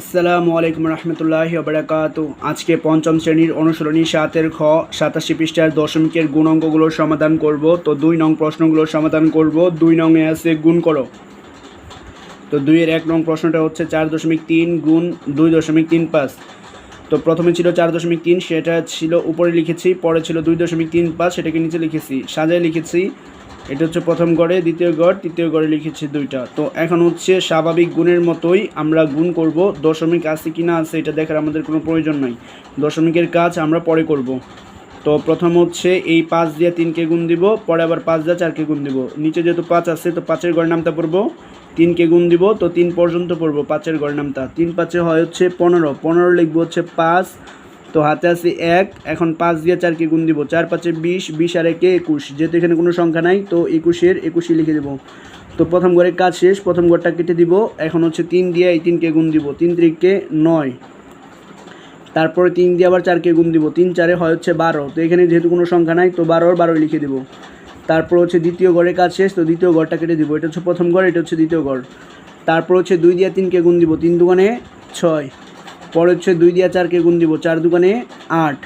আসসালামু আলাইকুম রহমতুল্লাহ বারাকাত আজকে পঞ্চম শ্রেণির অনুসরণী সাতের খ, সাতাশি পৃষ্ঠার দশমিকের গুণ অঙ্কগুলোর সমাধান করব। তো দুই নং প্রশ্নগুলোর সমাধান করব। দুই নংয়ে আছে গুণ করো। তো দুইয়ের এক নং প্রশ্নটা হচ্ছে চার দশমিক তিন গুণ দুই দশমিক তিন পাঁচ। তো প্রথমে ছিল চার দশমিক তিন, সেটা ছিল উপরে লিখেছি, পরে ছিল দুই দশমিক তিন পাঁচ, সেটাকে নিচে লিখেছি। সাজায় লিখেছি এটা হচ্ছে প্রথম গড়ে, দ্বিতীয় গড়, তৃতীয় গড়ে লিখেছি দুইটা। তো এখন হচ্ছে স্বাভাবিক গুণের মতোই আমরা গুণ করব। দশমিক আছে কি না আছে এটা দেখার আমাদের কোনো প্রয়োজন নাই। দশমিকের কাজ আমরা পরে করব। তো প্রথম হচ্ছে এই পাঁচ দিয়ে তিনকে গুণ দিব, পরে আবার পাঁচ দিয়ে চারকে গুণ দিব। নিচে যেহেতু পাঁচ আছে, তো পাঁচের গড় নামটা পড়ব। তিনকে গুণ দিব, তো তিন পর্যন্ত পড়ব পাঁচের গড় নামটা। তিন পাঁচে হয় হচ্ছে পনেরো। পনেরো লিখব হচ্ছে পাঁচ তো হাতে আছে এক, এখন পাঁচ দিয়ে চারকে গুণ দিব? চার পাঁচে বিশ বিশ আর একে একুশ। যেহেতু এখানে কোনো সংখ্যা নাই, তো একুশের একুশে লিখে দেবো। তো প্রথম ঘরের কাজ শেষ, প্রথম ঘরটা কেটে দিব। এখন হচ্ছে তিন দিয়ে এই তিনকে গুণ দিব। তিন তিরিকে নয়। তারপরে তিন দিয়ে আবার চারকে গুণ দিব। তিন চারে হয় হচ্ছে বারো। তো এখানে যেহেতু কোনো সংখ্যা নাই, তো বারোর বারোই লিখে দিব। তারপর হচ্ছে দ্বিতীয় ঘরের কাজ শেষ, তো দ্বিতীয় ঘরটা কেটে দিব। এটা হচ্ছে প্রথম ঘর, এটা হচ্ছে দ্বিতীয় ঘর। তারপর হচ্ছে দুই দিয়ে তিনকে গুণ দিব। তিন দোকানে ছয়। পরে হচ্ছে দুই দিয়ে চারকে গুণ দিব, চার দোকানে আট।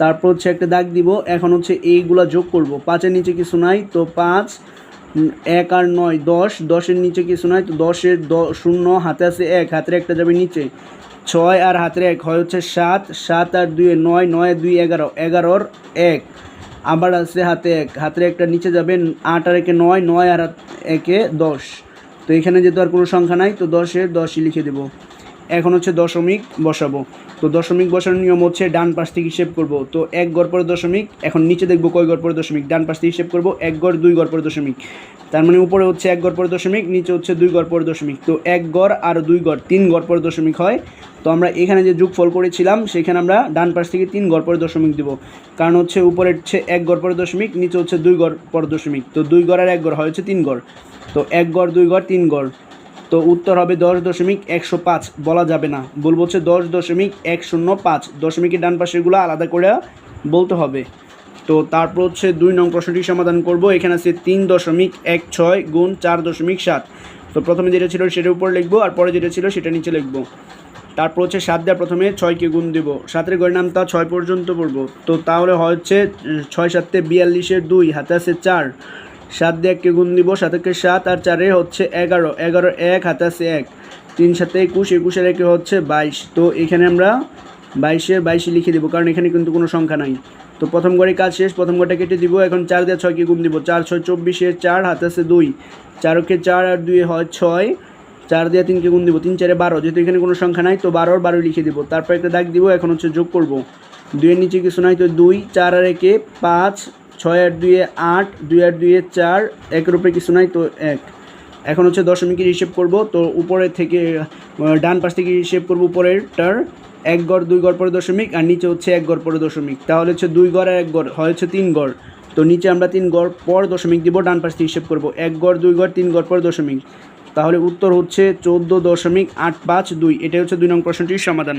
তারপর হচ্ছে একটা দাগ দিব, এখন হচ্ছে এইগুলা যোগ করব। পাঁচের নিচে কিছু নাই, তো পাঁচ এক আর নয়, দশ। দশের নিচে কিছু নাই, তো দশের দ, শূন্য, হাতে আছে এক, হাতের একটা যাবে নিচে। ছয় আর হাতের এক হয় হচ্ছে সাত সাত আর দুয়ে নয় নয় দুই এগারো, এগারোর এক। আবার আছে হাতে এক, হাতের একটা নিচে যাবে আট আর একে নয় নয় আর একে দশ। তো এখানে যেহেতু আর কোনো সংখ্যা নাই, তো দশের দশই লিখে দেবো। এখন হচ্ছে দশমিক বসাবো। তো দশমিক বসানোর নিয়ম হচ্ছে ডান পাশ থেকে হিসেব করব। তো এক গড় পরে দশমিক, এখন নিচে দেখব কয় গড় পরে দশমিক। ডান পাশ থেকে হিসেব করব এক গড়, দুই গড় পরে দশমিক। তার মানে উপরে হচ্ছে এক গড় পরে দশমিক, নিচে হচ্ছে দুই গড় পরে দশমিক। তো এক গড় আর দুই গড়, তিন গড় পরে দশমিক হয়। তো আমরা এখানে যে যোগফল করেছিলাম, সেখানে আমরা ডান পাশ থেকে তিন গড় পরে দশমিক দিব। কারণ হচ্ছে উপরে হচ্ছে এক গড় পরে দশমিক, নিচে হচ্ছে দুই গড় পরে দশমিক। তো দুই গড় আর এক গড় হয় হচ্ছে তিন গড়। তো এক গড়, দুই গড়, তিন গড়। তো উত্তর হবে দশ দশমিক একশো পাঁচ, বলা যাবে না। বলব হচ্ছে দশ দশমিক এক শূন্য পাঁচ, দশমিকের ডান পাশেরগুলো আলাদা করে বলতে হবে। তো তারপর হচ্ছে দুই নং প্রশ্নটি সমাধান করব, এখানে আছে তিন দশমিক এক ছয় গুণ চার দশমিক সাত। তো প্রথমে যেটা ছিল সেটার উপর লিখব, আর পরে যেটা ছিল সেটা নিচে লিখব। তারপর হচ্ছে সাত দেওয়া প্রথমে ছয়কে গুণ দেব, সাতের গড়ের নামটা ছয় পর্যন্ত পড়ব। তো তাহলে হচ্ছে ছয় সাতে বিয়াল্লিশের দুই, হাতে আছে চার। সাত দিয়ে এককে গুণ দিব সাতকে সাত আর চারে হচ্ছে এগারো এগারো এক, হাতে আছে এক। তিন সাথে একুশ, একুশের একে হচ্ছে বাইশ। তো এখানে আমরা বাইশের বাইশে লিখে দেবো, কারণ এখানে কিন্তু কোনো সংখ্যা নাই। তো প্রথম ঘরে কাজ শেষ, প্রথম ঘরটা কেটে দিব, এখন চার দিয়ে ছয়কে গুণ দিব। চার, ছয়, চব্বিশে চার, হাতে আছে দুই। চারকে চার আর দুই হয় ছয়। চার দিয়ে তিনকে গুণ দিব, তিন, চারে বারো। যেহেতু এখানে কোনো সংখ্যা নাই, তো বারোর বারো লিখে দিব। তারপর একটা দাগ দিব, এখন হচ্ছে যোগ করব। দুইয়ের নিচে কিছু নাই, তো দুই, চার আর একে পাঁচ ছয় আট দুইয়ে আট, দুই আট দুইয়ে চার একের উপরে কিছু নাই তো এক। এখন হচ্ছে দশমিকের হিসেব করব? তো উপরে থেকে ডান পাশ থেকে হিসেব করব উপরেরটার। এক গড়, দুই গড় পরে দশমিক, আর নিচে হচ্ছে এক গড় পরে দশমিক। তাহলে হচ্ছে দুই গড় আর এক গড়, হয় হচ্ছে তিন গড়। তো নিচে আমরা তিন গড় পর দশমিক দিব, ডান পাশ থেকে হিসেব করব। এক গড়, দুই গড়, তিন গড় পর দশমিক। তাহলে উত্তর হচ্ছে চোদ্দ দশমিক আট পাঁচ দুই। এটাই হচ্ছে দুই নং প্রশ্নটির সমাধান।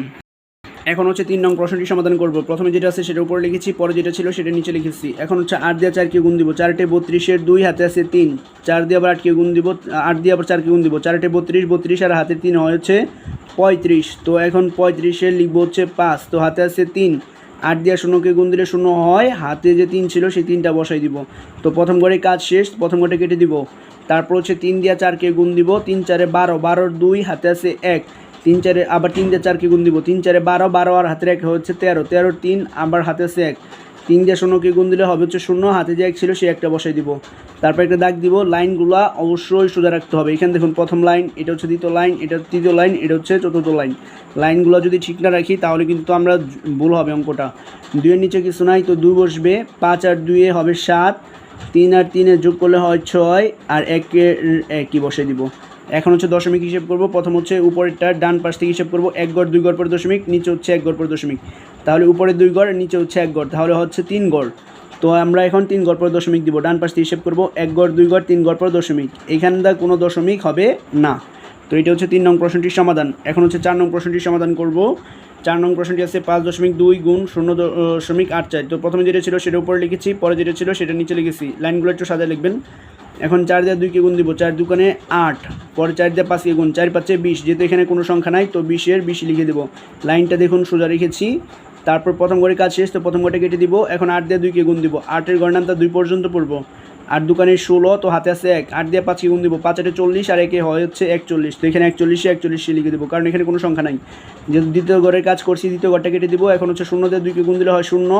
এখন হচ্ছে তিন নং প্রশ্নটি সমাধান করব। প্রথমে যেটা আছে সেটা উপরে লিখেছি, পরে যেটা ছিল সেটা নিচে লিখেছি। এখন হচ্ছে আট দিয়ে চারকে গুণ দিব। চারটে বত্রিশের দুই, হাতে আছে তিন। চার দিয়ে আবার আটকে গুণ দিব, আট দিয়ে আবার চারকে গুণ দিব। চারটে বত্রিশ বত্রিশ আর হাতে তিন হয় হচ্ছে পঁয়ত্রিশ। তো এখন পঁয়ত্রিশের লিখব হচ্ছে পাঁচ। তো হাতে আছে তিন। আট দিয়ে শূন্যকে গুণ দিলে শূন্য হয়, হাতে যে তিন ছিল সেই তিনটা বসাই দিব। তো প্রথম ঘরে কাজ শেষ, প্রথম ঘরে কেটে দিব। তারপর হচ্ছে তিন দিয়ে চারকে গুণ দিব, তিন চারে বারো। বারোর দুই, হাতে আছে এক। তিন চারে, আবার তিন দিয়ে চারকে গুণ দিব। তিন চারে বারো বারো আর হাতের এক হচ্ছে তেরো। তেরো তিন, আবার হাতে আছে এক। তিন দিয়ে শূন্যকে গুণ দিলে হবে হচ্ছে শূন্য। হাতে যে এক ছিল সে একটা বসাই দিব। তারপর একটা দাগ দিব। লাইনগুলা অবশ্যই সোজা রাখতে হবে। এখানে দেখুন প্রথম লাইন, এটা হচ্ছে দ্বিতীয় লাইন, এটা তৃতীয় লাইন, এটা হচ্ছে চতুর্থ লাইন। লাইনগুলো যদি ঠিক না রাখি, তাহলে কিন্তু আমরা ভুল হবে অঙ্কটা। দুইয়ের নিচে কিছু নাই, তো দুই বসবে। পাঁচ আর দুইয়ে হবে সাত। তিন আর তিনে যোগ করলে হয় ছয়, আর একে একই বসে দিব। এখন হচ্ছে দশমিক হিসেব করব। প্রথম হচ্ছে উপরেরটা, ডান পাশ থেকে হিসেব করব, এক গড়, দুই গড় পর দশমিক, নিচে হচ্ছে এক গড় পর দশমিক। তাহলে উপরে দুই গড়, নিচে হচ্ছে এক গড়, তাহলে হচ্ছে তিন গড়। তো আমরা এখন তিন গড় পর দশমিক দিব। ডান পাশ থেকে হিসেব করব, এক গড়, দুই গড়, তিন গড় পর দশমিক। এখানটা কোনো দশমিক হবে না। তো এটা হচ্ছে তিন নং প্রশ্নটির সমাধান। এখন হচ্ছে চার নং প্রশ্নটির সমাধান করব। চার নং প্রশ্নটি আছে পাঁচ দশমিক দুই গুণ শূন্য দশমিক আট চার। তো প্রথমে যেটা ছিল সেটা উপরে লিখেছি, পরে যেটা ছিল সেটা নিচে লিখেছি। লাইনগুলো একটু সাজা লিখবেন। এখন চার দিয়ে দুইকে গুণ দিব, চার দুকানে আট, পরে চার দিয়ে পাঁচকে গুণ, চার পাঁচে বিশ, যেহেতু এখানে কোনো সংখ্যা নাই, তো বিশের বিশ লিখে দেবো। লাইনটা দেখুন, সোজা রেখেছি। তারপর প্রথম ঘরে কাজ শেষ, তো প্রথম ঘরটা কেটে দিব। এখন আট দিয়ে দুইকে গুণ দিব, আটের গণনামটা দুই পর্যন্ত পড়ব। আর দোকানে ষোলো, তো হাতে আছে এক, আট দিয়ে পাঁচকে গুণ দিব, পাঁচ আটে চল্লিশ, আর একে হয় হচ্ছে একচল্লিশ। তো এখানে একচল্লিশে একচল্লিশে লিখে দেবো, কারণ এখানে কোনো সংখ্যা নাই। যেহেতু দ্বিতীয় ঘরের কাজ করছি, দ্বিতীয় ঘরটা কেটে দিব, এখন হচ্ছে শূন্য দিয়ে দুইকে গুণ দিলে হয় শূন্য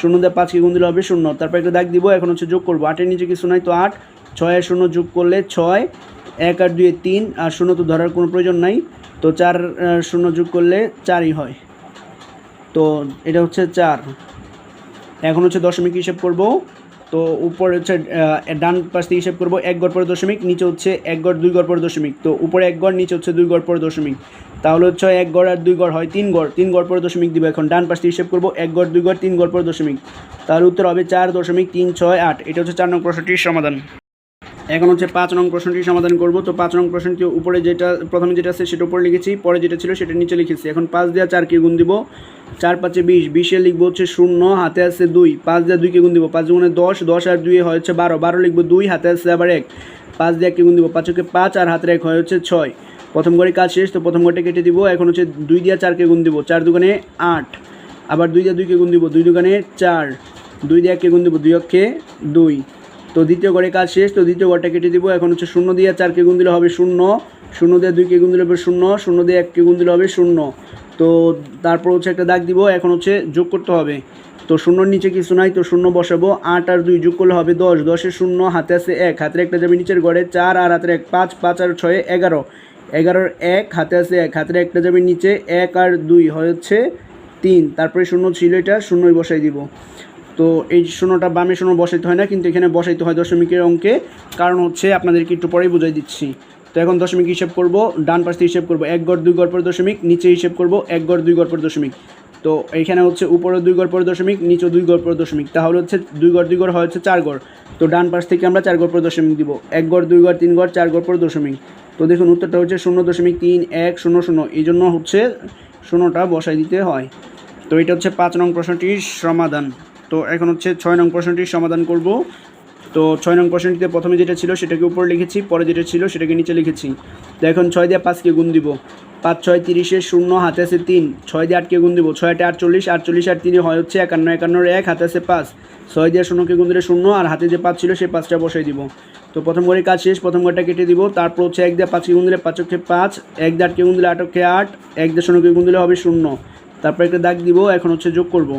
শূন্য দিয়ে পাঁচকে গুণ দিলে হবে শূন্য। তারপর একটা দাগ দিব, এখন হচ্ছে যোগ করব, আটের নিচে কিছু নাই, তো আট ছয় আর শূন্য যোগ করলে ছয়, এক আর দুয়ে তিন, আর শূন্য তো ধরার কোনো প্রয়োজন নাই। তো চার শূন্য যোগ করলে চারই হয়। তো এটা হচ্ছে চার। এখন হচ্ছে দশমিক হিসেব করব। তো উপরে হচ্ছে ডান পাশ থেকে হিসেব করব, এক গড় পরে দশমিক, নিচে হচ্ছে এক গড়, দুই গড় পরে দশমিক। তো উপরে এক গড়, নিচে হচ্ছে দুই গড় পরে দশমিক। তাহলে হচ্ছে এক গড় আর দুই গড় হয় তিন গড়। তিন গড় পরে দশমিক দিব এখন। ডান পাশ থেকে হিসেব করব, এক গড়, দুই গড়, তিন গড় পরে দশমিক। তাহলে উত্তর হবে চার দশমিক তিন ছয় আট। এটা হচ্ছে চার নং প্রশ্নটির সমাধান। এখন হচ্ছে পাঁচ নং প্রশ্নটি সমাধান করব। তো পাঁচ নং প্রশ্নটি উপরে যেটা, প্রথমে যেটা আছে সেটা উপরে লিখেছি, পরে যেটা ছিল সেটা নিচে লিখেছি। এখন পাঁচ দেওয়া চারকে গুণ দিব? চার পাঁচে বিশ, বিশে লিখব হচ্ছে শূন্য, হাতে আছে দুই। পাঁচ দেওয়া দুইকে গুণ দিব? পাঁচ গুণে দশ দশ আর দুই হচ্ছে বারো। বারো লিখব দুই, হাতে আছে আবার এক। পাঁচ দিয়ে এককে গুণ দিব? পাঁচকে পাঁচ আর হাতের এক হয় হচ্ছে ছয়। প্রথম ঘরে কাজ শেষ, তো প্রথম ঘরটা কেটে দিব। এখন হচ্ছে দুই দিয়া চারকে গুণ দিব? চার দোকানে আট। আবার দুই দিয়ে দুইকে গুণ দিব? দুই দোকানে চার। দুই দিয়ে এককে গুণ দিব? দুই অক্ষে দুই। তো দ্বিতীয় ঘরে কাজ শেষ, তো দ্বিতীয় ঘরটা কেটে দিব। এখন হচ্ছে শূন্য দিয়ে চারকে গুণ দিলে হবে শূন্য। শূন্য দিয়ে দুইকে গুণ দিলে হবে শূন্য শূন্য দিয়ে এককে গুণ দিলে হবে শূন্য। তো তারপর হচ্ছে একটা দাগ দিব, এখন হচ্ছে যোগ করতে হবে। তো শূন্যর নিচে কিছু নাই, তো শূন্য বসাবো। আট আর দুই যোগ করলে হবে দশ দশের শূন্য, হাতে আছে এক। হাতের একটা যাবে নিচের ঘরে চার, আর হাতের এক পাঁচ পাঁচ আর ছয় এগারো। এগারোর এক, হাতে আছে এক। হাতের একটা যাবে নিচে এক আর দুই হচ্ছে তিন। তারপরে শূন্য ছিল এটা, শূন্যই বসাই দিব। তো এই শূন্যটা বামে শূন্য বসাইতে হয় না, কিন্তু এখানে বসাইতে হয় দশমিকের অঙ্কে। কারণ হচ্ছে আপনাদেরকে একটু পরেই বুঝাই দিচ্ছি। তো এখন দশমিক হিসেব করব, ডান পাশে হিসেব করব এক গড়, দুই গড় পর দশমিক, নিচে হিসেব করব এক গড়, দুই গড় পর দশমিক। তো এইখানে হচ্ছে উপরে দুই গড় পর দশমিক, নিচে দুই গড় পর দশমিক। তাহলে হচ্ছে দুই গড় দুই গড় হয় হচ্ছে চার গড়। তো ডান পাশ থেকে আমরা চার গড় পর দশমিক দিব। এক গড়, দুই গড়, তিন গড়, চার গড় পর দশমিক। তো দেখুন উত্তরটা হচ্ছে শূন্য দশমিক তিন, এক, শূন্য শূন্য। এই জন্য হচ্ছে শূন্যটা বসাই দিতে হয়। তো এটা হচ্ছে পাঁচ নং প্রশ্নটির সমাধান। তো এখন হচ্ছে ছয় নং প্রশ্নটির সমাধান করব। তো ছয় নং প্রশ্নটিতে প্রথমে যেটা ছিল সেটাকে উপরে লিখেছি, পরে যেটা ছিল সেটাকে নিচে লিখেছি। তো এখন ছয় দিয়ে পাঁচকে গুণ দিব? পাঁচ, ছয়, তিরিশে শূন্য, হাতে আছে তিন। ছয় দিয়ে আটকে গুণ দিব? ছয় আটে আটচল্লিশ আটচল্লিশ আর তিনে হয় হচ্ছে একান্ন, একান্নর এক, হাতে আছে পাঁচ। ছয় দিয়ে শূন্যকে গুণ দিলে শূন্য, আর হাতে যে পাঁচ ছিল সেই পাঁচটা বসাই দিব। তো প্রথম ঘরে কাজ শেষ, প্রথম ঘরটা কেটে দিব। তারপর হচ্ছে এক দিয়ে পাঁচকে গুণ দিলে পাঁচকে পাঁচ, এক দিয়ে আটকে গুণ দিলে আটকে আট, এক দিয়ে শূন্যকে গুণ দিলে হবে শূন্য। তারপর একটা দাগ দিব, এখন হচ্ছে যোগ করব।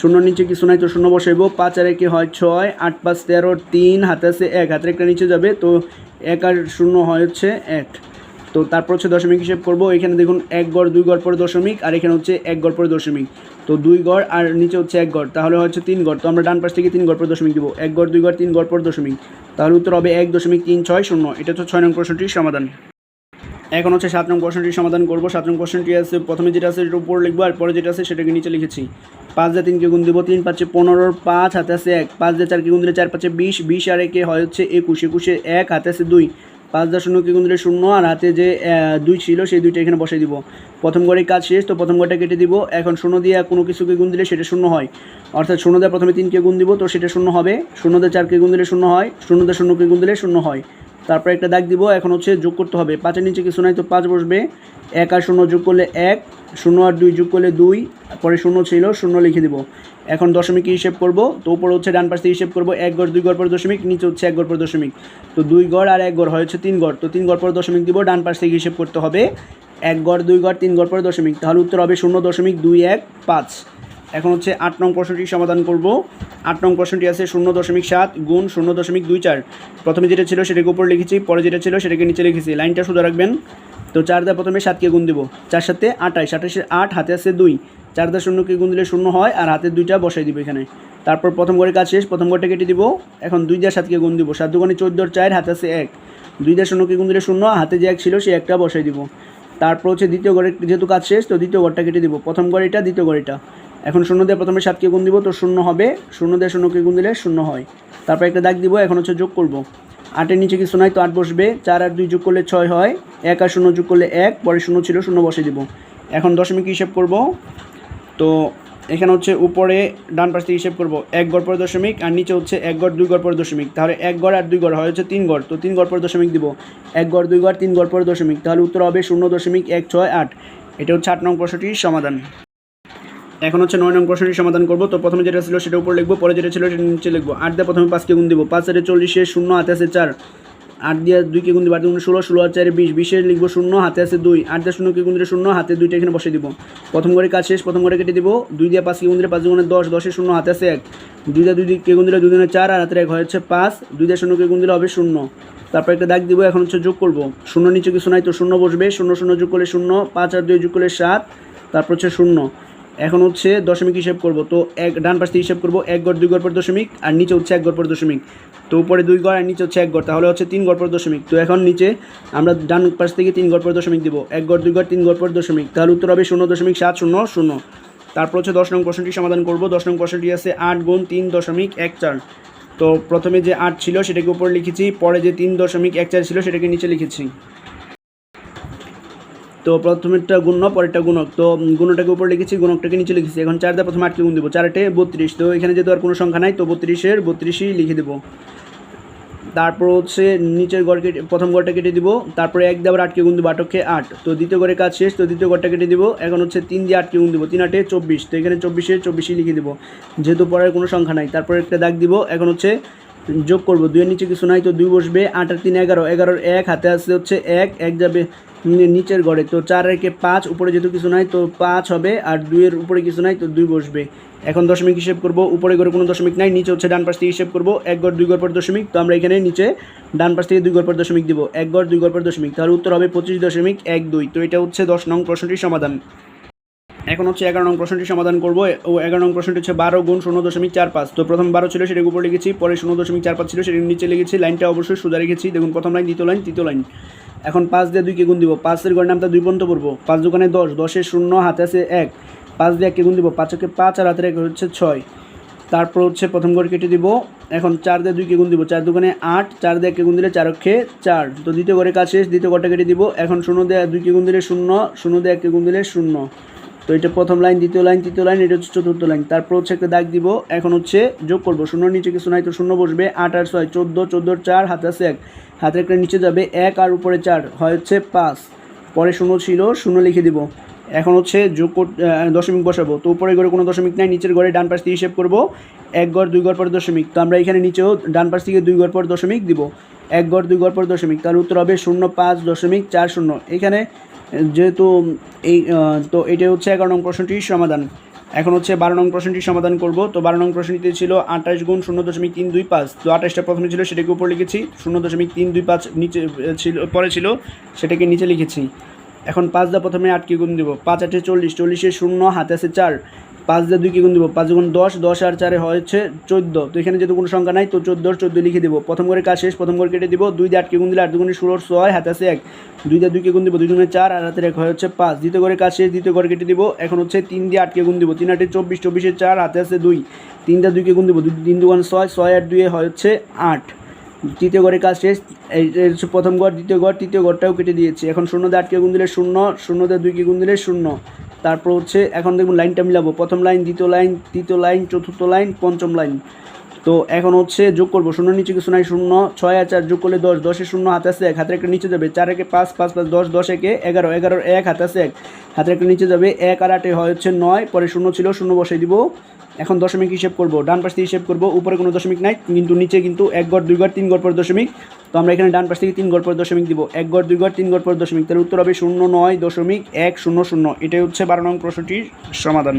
শূন্যর নিচে কিছু নাই তো শূন্য বসাইবো। পাঁচ আর একে হয় ছয়, আট, পাঁচ, তেরো, তিন, হাতে আছে এক, হাতের একটা নিচে যাবে, তো এক আর শূন্য হয় হচ্ছে এক। তো তারপর হচ্ছে দশমিক হিসেব করব, এখানে দেখুন এক গড়, দুই গড় পরে দশমিক, আর এখানে হচ্ছে এক গড় পরে দশমিক। তো দুই গড় আর নিচে হচ্ছে এক গড়, তাহলে হচ্ছে তিন গড়। তো আমরা ডান পাশ থেকে তিন গড় পরে দশমিক দিব। এক গড়, দুই গড়, তিন গড় পরে দশমিক। তাহলে উত্তর হবে এক দশমিক তিন ছয় শূন্য। এটা হচ্ছে ছয় নং প্রশ্নটির সমাধান। এখন হচ্ছে সাত নং প্রশ্নটির সমাধান করব। সাত নং প্রশ্নটি আছে, প্রথমে যেটা আছে সেটা উপর লিখব, আর পরে যেটা আছে সেটাকে নিচে লিখেছি। পাঁচ দিয়ে তিনকে গুণ দিব, তিন পাঁচে পনেরোর পাঁচ হাতে আছে এক, পাঁচ দিয়ে চারকে গুণ দিলে চার পাঁচে বিশ বিশ আর একে হয় হচ্ছে একুশ, একুশে এক, হাতে আছে দুই। পাঁচ দশ শূন্যকে গুণ দিলে শূন্য আর হাতে যে দুই ছিল সেই দুইটা এখানে বসাই দিব। প্রথম ঘরে কাজ শেষ, তো প্রথম ঘরটা কেটে দিব। এখন শূন্য দিয়ে কোনো কিছুকে গুণ দিলে সেটা শূন্য হয়। অর্থাৎ শূন্য দিয়ে প্রথমে তিনকে গুণ দিব, তো সেটা শূন্য হবে। শূন্য দিয়ে চারকে গুণ দিলে শূন্য হয়। শূন্য দিয়ে শূন্যকে গুণ দিলে শূন্য হয়। তারপর একটা দাগ দিব, এখন হচ্ছে যোগ করতে হবে। পাঁচের নিচে কিছু নাই তো পাঁচ বসবে। এক আর শূন্য যোগ করলে এক, শূন্য আর দুই যোগ করলে দুই, পরে শূন্য ছিল, শূন্য লিখে দিব। এখন দশমিক হিসেব করব? তো উপরে হচ্ছে ডান পাশ হিসেব করব, এক গড়, দুই গড় পর দশমিক, নিচে হচ্ছে এক গড় পর দশমিক। তো দুই গড় আর এক গড় হয় হচ্ছে তিন গড়। তো তিন গড় পর দশমিক দিব, ডান পাশ থেকে হিসেব করতে হবে। এক গড়, দুই গড়, তিন গড় পর দশমিক। তাহলে উত্তর হবে শূন্য দশমিক দুই এক পাঁচ। এখন হচ্ছে আট নং প্রশ্নটি সমাধান করব। আট নং প্রশ্নটি আছে শূন্য দশমিক সাত গুণ শূন্য দশমিক দুই চার। প্রথমে যেটা ছিল সেটাকে উপর লিখেছি, পরে যেটা ছিল সেটাকে নিচে লিখেছি। লাইনটা সোজা রাখবেন। তো চার দা প্রথমে সাতকে গুণ দিব। চার সাথে আটাইশ আঠাশে আট, হাতে আছে দুই। চার দা শূন্যকে গুণ দিলে শূন্য হয় আর হাতে দুইটা বসাই দিব এখানে। তারপর প্রথম ঘরে কাজ শেষ, প্রথম ঘরটা কেটে দিব। এখন দুই দা সাতকে গুণ দিব। সাত দুগুণে চোদ্দোর চার, হাতে আছে এক। দুই দা শূন্যকে গুণ দিলে শূন্য হাতে যে এক ছিল সে একটা বসাই দিব। তারপর হচ্ছে দ্বিতীয় ঘরে যেহেতু কাজ শেষ, তো দ্বিতীয় ঘরটা কেটে দিব। প্রথম ঘর এটা দ্বিতীয় ঘর এটা এখন শূন্য দিয়ে প্রথমে সাতকে গুণ দিব, তো শূন্য হবে। শূন্য দিয়ে শূন্যকে গুণ দিলে শূন্য হয়। তারপর একটা দাগ দিব, এখন হচ্ছে যোগ করব। আটের নিচে কিছু নাই, তো আট বসবে। চার আর দুই যোগ করলে ছয় হয়। এক আর শূন্য যোগ করলে এক, পরে শূন্য ছিল, শূন্য বসে দিব। এখন দশমিক হিসেব করব। তো এখানে হচ্ছে উপরে ডান পাশ থেকে হিসেব করব, এক গড় পর দশমিক, আর নিচে হচ্ছে এক গড়, দুই গড় পর দশমিক। তাহলে এক গড় আর দুই গড় হয় হচ্ছে তিন গড়। তো তিন গড় পর দশমিক দিব। এক গড়, দুই গড়, তিন গড় পর দশমিক। তাহলে উত্তর হবে শূন্য দশমিক এক ছয় আট। এটা হচ্ছে আট নং প্রশ্নটির সমাধান। এখন হচ্ছে নয় নং প্রশ্নটির সমাধান করব। তো প্রথমে যেটা ছিল সেটা উপর লিখব, পরে যেটা ছিল সেটা নিচে লিখব। আট দিয়ে প্রথমে পাঁচকে গুণ দিব। পাঁচ হাজার চল্লিশে শূন্য হাতে আছে চার। আট দিয়ে দুইকে গুণ দিব, আট দুগুণ ষোলো ষোলো আর চারে বিশ। বিশে লিখব শূন্য, হাতে আছে দুই। আট দিয়ে শূন্যকে গুণ দিলে শূন্য, হাতে দুইটা এখানে বসে দিব। প্রথম করে কাজ শেষ, প্রথম করে কেটে দিব। দুই দিয়ে পাঁচকে গুণ দিলে পাঁচ গুণে দশ, দশে শূন্য, হাতে আছে এক। দুই দিয়ে দুই দিকে গুণ দিলে দুই দিনে চার, আর হাতের এক হচ্ছে পাঁচ। দুই দিয়ে শূন্যকে গুণ দিলে হবে শূন্য। তারপর একটা দাগ দিব, এখন হচ্ছে যোগ করব। শূন্য নিচে কিছু নাই তো শূন্য বসবে। শূন্য শূন্য যোগ করলে শূন্য, পাঁচ আর দুই যোগ করলে সাত। তারপর হচ্ছে শূন্য। এখন হচ্ছে দশমিক হিসেব করব, তো এক, ডান পাশ থেকে হিসেব করব, এক গড়, দুই গড় পর দশমিক, আর নিচে হচ্ছে এক গড় পর দশমিক। তো উপরে দুই গড় আর নিচে হচ্ছে এক গড়, তাহলে হচ্ছে তিন গড় পর দশমিক। তো এখন নিচে আমরা ডান পাশ থেকে তিন গড় পর দশমিক দিব, এক গড়, দুই গড়, তিন গড় পর দশমিক। তাহলে উত্তর হবে শূন্য দশমিক সাত, শূন্য শূন্য। তারপর হচ্ছে দশ নং প্রশ্নটি সমাধান করব, দশ নং প্রশ্নটি আছে আট গুণ তিন দশমিক এক চার। তো প্রথমে যে আট ছিল সেটাকে উপরে লিখেছি, পরে যে তিন দশমিক এক চার ছিল সেটাকে নিচে লিখেছি। তো প্রথমেরটা গুণ্য পরেরটা গুণক। তো গুণটাকে উপরে লিখেছি, গুণকটাকে নিচে লিখেছি। এখন চার দিয়ে প্রথমে আটকে গুণ দেবো। চারটে, বত্রিশ। তো এখানে যেহেতু আর কোনো সংখ্যা নাই, তো বত্রিশের, বত্রিশই লিখে দেবো। তারপর হচ্ছে নিচের গড় কেটে, প্রথম গড়টা কেটে দিব। তারপরে এক দিয়ে আবার আটকে গুণ দেবো আটকে আট। তো দ্বিতীয় গড়ের কাজ শেষ, তো দ্বিতীয় গড়টা কেটে দিব। এখন হচ্ছে তিন দিয়ে আটকে গুণ দেবো। তিন আটে চব্বিশ। তো এখানে চব্বিশে চব্বিশই লিখে দেবো। যেহেতু পরের কোনো সংখ্যা নাই, তারপরে একটা দাগ দিব। এখন হচ্ছে যোগ করব, দুইয়ের নিচে কিছু নাই, তো দুই বসবে, আট আর তিন এগারো, এগারোর এক, হাতে আসছে হচ্ছে এক এক যাবে নিচের গড়ে, তো চার একে পাঁচ, উপরে যেহেতু কিছু নাই, তো পাঁচ হবে, আর দুইয়ের উপরে কিছু নাই, তো দুই বসবে। এখন দশমিক হিসেব করব, উপরে গড়ে কোনো দশমিক নাই, নিচে হচ্ছে ডান পাশ থেকে হিসেব করব, এক গড়, দুই গড় পর দশমিক, তো আমরা এখানে নিচে ডান পাশ থেকে দুই গড় পর দশমিক দিব, এক গড়, দুই গড় পর দশমিক, তাহলে উত্তর হবে পঁচিশ দশমিক এক দুই, তো এটা হচ্ছে দশ নং প্রশ্নটির সমাধান। এখন হচ্ছে এগারো নং প্রশ্নটি সমাধান করব, ও এগারো নং প্রশ্নটি হচ্ছে বারো গুণ শূন্য দশমিক চার পাঁচ। তো প্রথম বারো ছিল সেটাকে উপরে লিখেছি, পরে শূন্য দশমিক চার পাঁচ ছিল সেটাকে নিচে লিখেছি, লাইনটা অবশ্যই সোজা রেখেছি। দেখুন, প্রথম লাইন, দ্বিতীয় লাইন, তৃতীয় লাইন। এখন পাঁচ দিয়ে দুইকে গুণ দিব, পাঁচের গড় নামটা দুই পর্যন্ত পড়ব। পাঁচ দোকানে দশ, দশের শূন্য, হাতে আছে এক। পাঁচ দিয়ে একে গুণ দিব পাঁচকে পাঁচ আর হাতের এক হচ্ছে ছয়। তারপর হচ্ছে প্রথম গড় কেটে দিব, এখন চার দিয়ে দুইকে গুণ দিব, চার দোকানে আট, চার দিয়ে একে গুণ দিলে চার অক্ষে চার। তো দ্বিতীয় গড়ের কাজ শেষ, দ্বিতীয় গড়টা কেটে দিব, এখন শূন্য দিয়ে দুইকে গুণ দিলে শূন্য শূন্য দিয়ে একে গুণ দিলে শূন্য। তো এটা প্রথম লাইন, দ্বিতীয় লাইন, তৃতীয় লাইন, এটা হচ্ছে চতুর্থ লাইন। তারপর হচ্ছে একটা দাগ দিব, এখন হচ্ছে যোগ করব, শূন্য, নিচে কিছু নাই তো শূন্য বসবে, আট আর ছয়, চোদ্দ চোদ্দোর চার, হাতে আছে এক। হাতে একটা নিচে যাবে, এক আর উপরে চার, হয় হচ্ছে পাঁচ। পরে শূন্য ছিল, শূন্য লিখে দিব। এখন হচ্ছে যোগ দশমিক বসাবো, তো উপরে ঘরে কোনো দশমিক নাই, নিচের ঘরে ডান পাশ থেকে হিসেব করব, এক গড় দুই গড় পর দশমিক। তো আমরা এখানে নিচেও ডান পাশ থেকে দুই গড় পর দশমিক দিব, এক গড় দুই গড় পর দশমিক। তার উত্তর হবে শূন্য পাঁচ দশমিক চার শূন্য। এখানে যেহেতু এই তো এটা হচ্ছে এগারো নং প্রশ্নটির সমাধান। এখন হচ্ছে বারো নং প্রশ্নটি সমাধান করব। তো বারো নং প্রশ্নটিতে ছিল আঠাশ গুণ শূন্য দশমিক তিন দুই পাঁচ। তো আঠাশটা প্রথমে ছিল, সেটাকে উপর লিখেছি। শূন্য দশমিক তিন দুই পাঁচ নিচে ছিল, পরে ছিল, সেটাকে নিচে লিখেছি। এখন পাঁচটা প্রথমে আটকে গুণ দিব। পাঁচ আটে চল্লিশ, চল্লিশে শূন্য, হাতে আছে চার। পাঁচ দিয়ে দুই কি গুণ দিব? পাঁচ গুণ দশ দশ আর চারে হয়েছে চোদ্দ। তো এখানে যেহেতু কোনো সংখ্যা নাই, তো চোদ্দোর চোদ্দ লিখে দিব। প্রথম করে কাজ শেষ, প্রথম করে কেটে দিব। দুই দিয়ে আটকে গুণ দিলে আট দুগুণে ষোলোর ছয়, হাতে আছে এক। দুই দিয়ে দুইকে গুণ দিব? দুই চার, আর হাতের এক হয় হচ্ছে পাঁচ। দ্বিতীয় করে কাজ শেষ, দ্বিতীয় করে কেটে দিব। এখন হচ্ছে তিন দিয়ে আটকে গুণ দিব? তিন আটে চব্বিশ, চব্বিশে চার, হাতে আছে দুই। তিনটা দুইকে গুণ দিব? দুই, তিন দুগুণ ছয় ছয় আর দুয়ে হয় হচ্ছে আট। তৃতীয় ঘরের কাজ শেষ প্রথম ঘর, দ্বিতীয় ঘর, তৃতীয় ঘরটাও কেটে দিয়েছি। এখন শূন্য দিয়ে আটকে গুণ দিলে শূন্য শূন্য দিয়ে দুইকে গুণ দিলে শূন্য। তারপর হচ্ছে, এখন দেখুন লাইনটা মিলাবো। প্রথম লাইন, দ্বিতীয় লাইন, তৃতীয় লাইন, চতুর্থ লাইন, পঞ্চম লাইন। তো এখন হচ্ছে যোগ করব, শূন্য নিচে কিছু নাই, শূন্য, ছয় আর চার যোগ করলে দশ, দশে শূন্য, হাতে আছে এক, হাতের একটা নিচে যাবে, চার একে পাঁচ পাঁচ পাঁচ দশ দশ একে এগারো এগারোর এক, হাতে আছে এক, হাতের একটা নিচে যাবে, এক আর আটে হয় হচ্ছে নয়, পরে শূন্য ছিল, শূন্য বসাই দিব, এখন দশমিক হিসেব করব, ডান পাশ থেকে হিসেব করব, উপরে কোনো দশমিক নাই, কিন্তু নিচে কিন্তু এক গড়, দুই গড়, তিন গড় পর দশমিক, তো আমরা এখানে ডান পাশ থেকে তিন গড় পর দশমিক দিব, এক গড়, দুই গড়, তিন গড় পর দশমিক, তাহলে উত্তর হবে শূন্য নয় দশমিক এক, শূন্য শূন্য, এটাই হচ্ছে বারো নং প্রশ্নটির সমাধান।